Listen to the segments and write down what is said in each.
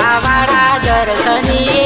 વાળા દર્શની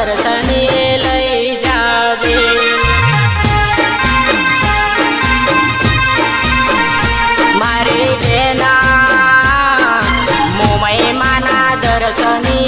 દર્શને લઈ જાજે મારે જેના મોમય માના દર્શને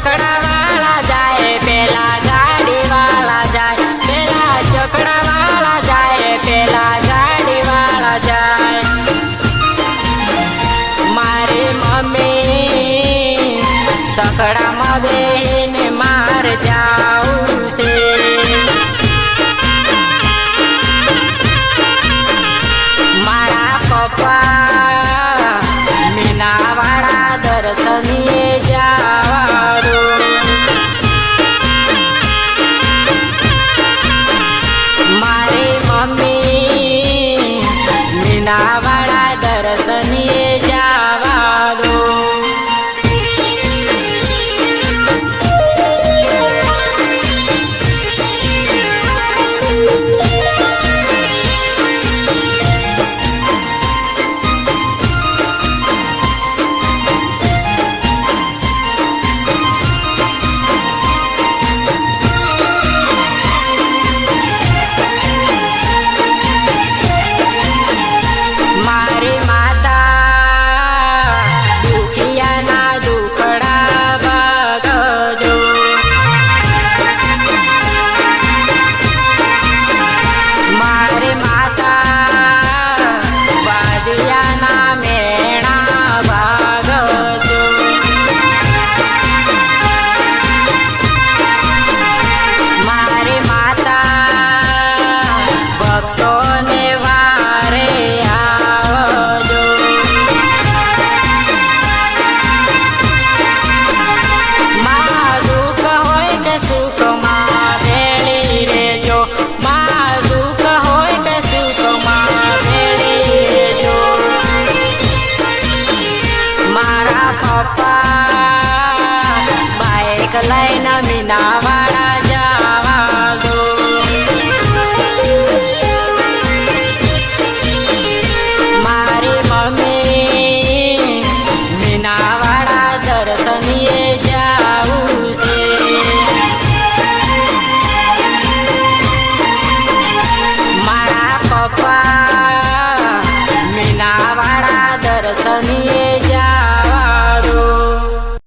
चकड़ा वाला जाए, पेला गाड़ी वाला जाए, पेला चकड़ा वाला जाए, पेला गाड़ी वाला जाए। मारी मम्मी બાપા. બાઈક લઈને મીનાવા